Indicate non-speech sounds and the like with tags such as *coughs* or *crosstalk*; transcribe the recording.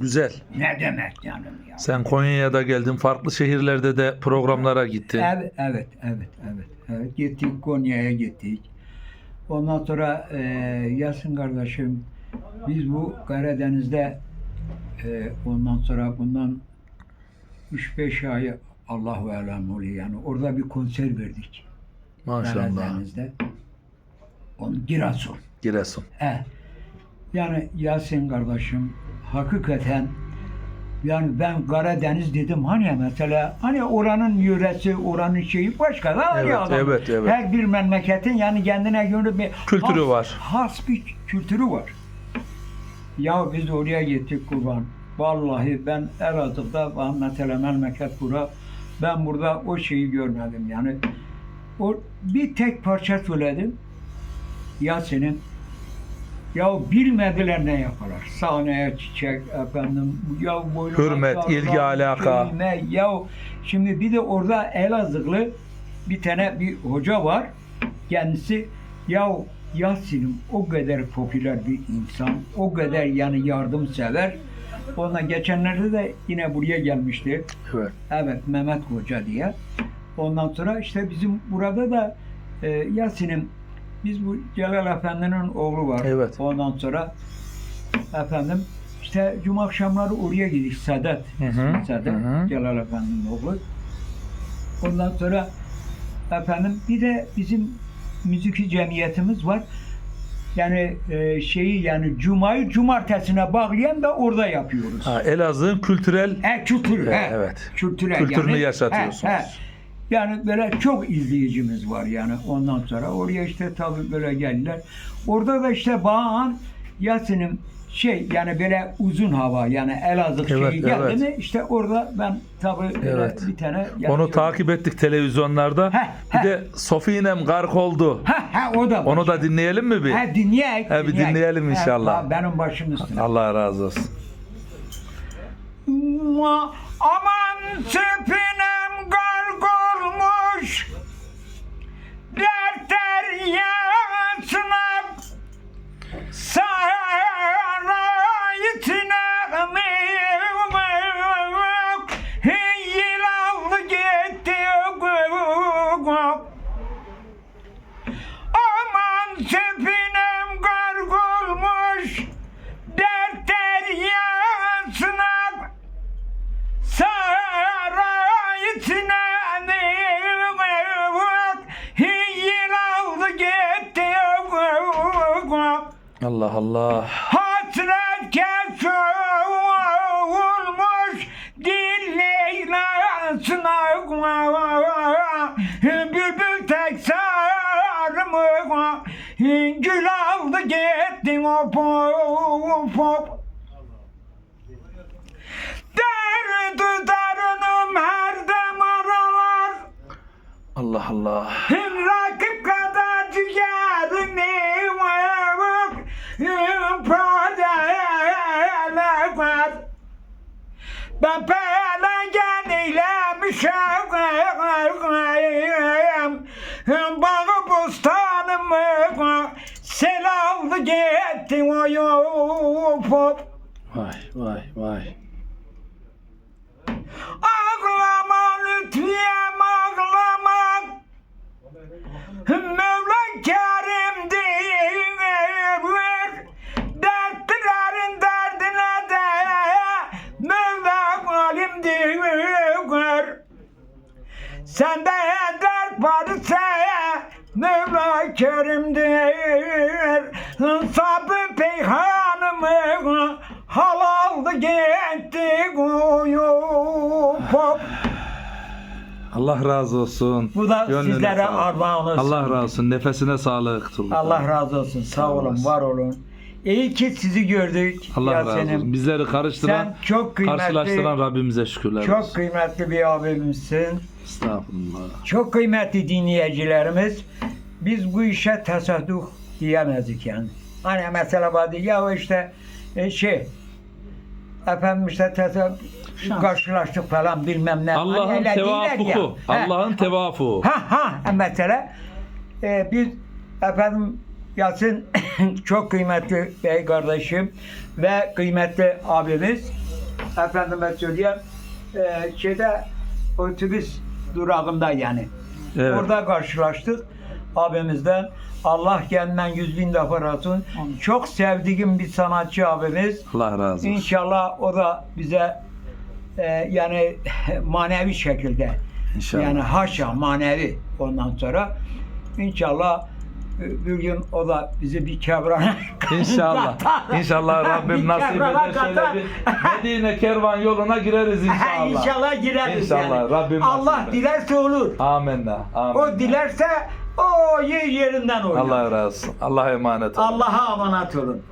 güzel. Ne demek canım ya. Sen Konya'ya da geldin. Farklı şehirlerde de programlara gittin. Evet, evet, evet, evet. evet. Gittik Konya'ya gittik. Ondan sonra e, Yasin kardeşim biz bu Karadeniz'de e, ondan sonra bundan 3-5 ay Allahu alem oluyor yani orada bir konser verdik. Maşallah. Karadeniz'de. On Giresun. Giresun. He. Yani Yasin kardeşim hakikaten yani ben Karadeniz dedim hani ya mesela hani oranın yöresi oranın şeyi başka da hani Evet, adam. evet, evet. Her bir memleketin yani kendine göre bir Kültürü has- var. Has bir kültürü var. Ya biz oraya gittik kurban. Vallahi ben Elazığ'da mesela memleket bura ben burada o şeyi görmedim yani. O bir tek parça söyledim. Yasin'in ya bilmediler ne yaparlar. Sahneye çiçek efendim ya boynuna Hürmet, sarılan ilgi, alaka. kelime, ya şimdi bir de orada Elazığlı bir tane bir hoca var. Kendisi ya Yasin'im o kadar popüler bir insan, o kadar yani yardımsever. Ona geçenlerde de yine buraya gelmişti. Evet. Evet Mehmet Hoca diye. Ondan sonra işte bizim burada da e, Yasin'im biz bu Celal Efendi'nin oğlu var. Evet. Ondan sonra efendim işte cuma akşamları oraya gidik Sadat. Hı hı, Sadat hı hı. Celal Efendi'nin oğlu. Ondan sonra efendim bir de bizim müziki cemiyetimiz var. Yani e, şeyi yani cumayı cumartesine bağlayan da orada yapıyoruz. Ha, Elazığ'ın kültürel He kültür. E, he. evet. Kültürel Kültürünü yani. yaşatıyorsunuz. He, he. Yani böyle çok izleyicimiz var yani ondan sonra. Oraya işte tabii böyle geldiler. Orada da işte Bağan Yasin'in şey yani böyle uzun hava yani Elazığ Evet, şeyi geldi evet. mi işte orada ben böyle Evet. bir tane onu takip ettik televizyonlarda. Heh, Bir heh. de Sofinem gark oldu. Ha ha o da. Onu da dinleyelim mi bir? Ha dinleyek. Ha, bir dinleyelim inşallah. Ha, benim başım üstüne. Allah razı olsun. Aman sepinem Allah Allah. Hasret olmuş Dil leylasına Bülbül tek sarımı Gül aldı gitti hop hop hop Derdi darınım her dem aralar Allah Allah. Ben pelen eylemişim Bağı bostanımı Sel aldı gitti Vay vay vay. Mevla Kerim'dir Sabı peyhanımı Halaldı gitti Hop Allah razı olsun. Bu da Gönlüne sizlere armağan olsun. Allah razı olsun. Nefesine sağlık. Allah razı olsun. Sağ olun, var olun. İyi ki sizi gördük. Allah razı Yasin'im. olsun. Bizleri karıştıran, Sen çok kıymetli, karşılaştıran Rabbimize şükürler çok olsun. kıymetli bir abimizsin. Estağfurullah. Çok kıymetli dinleyicilerimiz. Biz bu işe tesadüf diyemezdik yani. Hani mesela vardı ya işte e, şey efendim işte tesadüf karşılaştık falan bilmem ne. Hani Allah'ın ya. tevafuku. Allah'ın tevafuku. Ha ha mesela e, biz efendim Yasin *coughs* çok kıymetli bey kardeşim ve kıymetli abimiz efendime söyleyeyim e, şeyde otobüs durağında yani. Evet. Orada karşılaştık abimizden. Allah kendinden yüz bin defa razı olsun. Çok sevdiğim bir sanatçı abimiz. Allah razı olsun. İnşallah o da bize e, yani *laughs* manevi şekilde İnşallah. yani haşa manevi ondan sonra inşallah bir gün o da bizi bir kevrana *laughs* İnşallah. İnşallah Rabbim Bir nasip eder şöyle katar. bir Medine kervan yoluna gireriz *laughs* inşallah. inşallah gireriz İnşallah, yani. Rabbim nasip Allah eder. dilerse olur. Amenna. Amin. O dilerse o yer yerinden olur. Allah razı olsun. Allah'a emanet olun. Allah'a emanet olun.